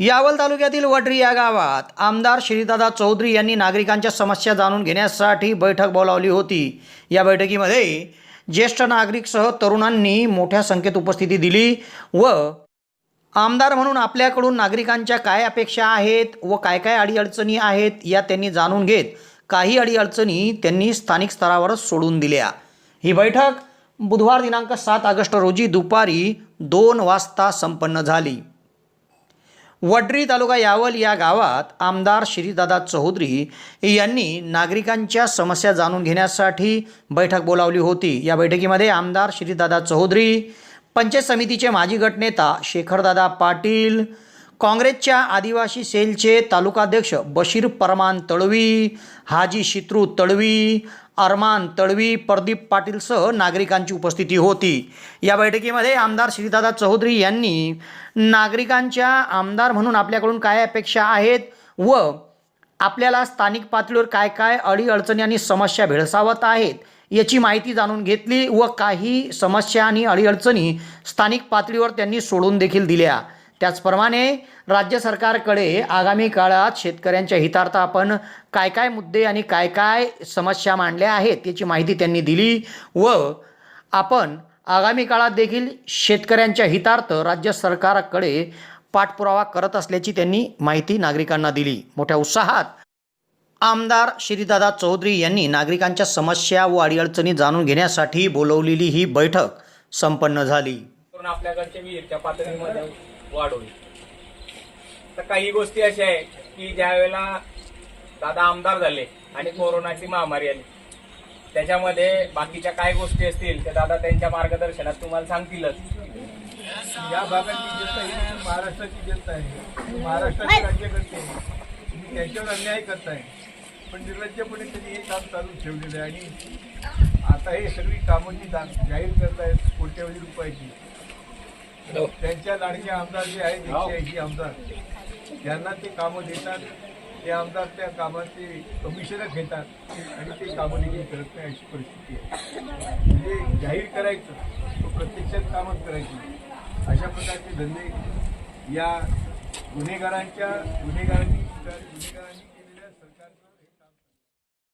यावल तालुक्यातील वडरी या गावात आमदार श्रीदादा चौधरी यांनी नागरिकांच्या समस्या जाणून घेण्यासाठी बैठक बोलावली होती. या बैठकीमध्ये ज्येष्ठ नागरिकसह तरुणांनी मोठ्या संख्येत उपस्थिती दिली व आमदार म्हणून आपल्याकडून नागरिकांच्या काय अपेक्षा आहेत व काय काय अडीअडचणी आहेत या त्यांनी जाणून घेत काही अडीअडचणी त्यांनी स्थानिक स्तरावरच सोडून दिल्या. ही बैठक बुधवार दिनांक सात ऑगस्ट रोजी दुपारी दोन वाजता संपन्न झाली. वडरी तालुका यावल या गावात आमदार श्रीदादा चौधरी यांनी नागरिकांच्या समस्या जाणून घेण्यासाठी बैठक बोलावली होती. या बैठकीमध्ये आमदार श्रीदादा चौधरी पंचायत समितीचे माजी गटनेता शेखरदादा पाटील काँग्रेसच्या आदिवासी सेलचे तालुकाध्यक्ष बशीर परमान तळवी हाजी शित्रू तळवी अरमान तळवी प्रदीप पाटीलसह नागरिकांची उपस्थिती होती. या बैठकीमध्ये आमदार श्रीदादा चौधरी यांनी नागरिकांच्या आमदार म्हणून आपल्याकडून काय अपेक्षा आहेत व आपल्याला स्थानिक पातळीवर काय काय अडीअडचणी आणि समस्या भेडसावत आहेत याची माहिती जाणून घेतली व काही समस्या आणि अडीअडचणी स्थानिक पातळीवर त्यांनी सोडून देखील दिल्या. त्याचप्रमाणे राज्य सरकारकडे आगामी काळात शेतकऱ्यांच्या हितार्थ आपण काय काय मुद्दे आणि काय काय समस्या मांडल्या आहेत याची माहिती त्यांनी दिली व आपण आगामी काळात देखील शेतकऱ्यांच्या हितार्थ राज्य सरकारकडे पाठपुरावा करत असल्याची त्यांनी माहिती नागरिकांना दिली. मोठ्या उत्साहात आमदार श्रीदादा चौधरी यांनी नागरिकांच्या समस्या व अडीअडचणी जाणून घेण्यासाठी बोलवलेली ही बैठक संपन्न झाली. आपल्याकडच्या पातळीमध्ये वाढवली तर काही गोष्टी अशा आहे की ज्या वेळेला दादा आमदार झाले आणि कोरोनाची महामारी आली त्याच्यामध्ये बाकीच्या काय गोष्टी असतील त्या दादा त्यांच्या मार्गदर्शनात तुम्हाला सांगतीलच. या भागातली जनता ही महाराष्ट्राची जनता आहे. महाराष्ट्राचे राज्यकर्ते आहे. त्यांच्यावर अन्याय करताय. पण निर्लज्जपणे त्यांनी हे काम चालू ठेवलेलं आहे आणि आता हे सगळी कामं जा- जाहीर करतायत कोट्यवधी रुपयाची त्यांच्या लाडके आमदार जे आहेत एकशे ऐंशी आमदार त्यांना ते कामं देतात. ते आमदार त्या कामाचे कमिशनर घेतात आणि ते कामं देखील करत नाही अशी परिस्थिती आहे. म्हणजे जाहीर करायचं तो प्रत्यक्षात कामच करायची अशा प्रकारचे धंदे या गुन्हेगारांच्या गुन्हेगारांनी गुन्हेगारांनी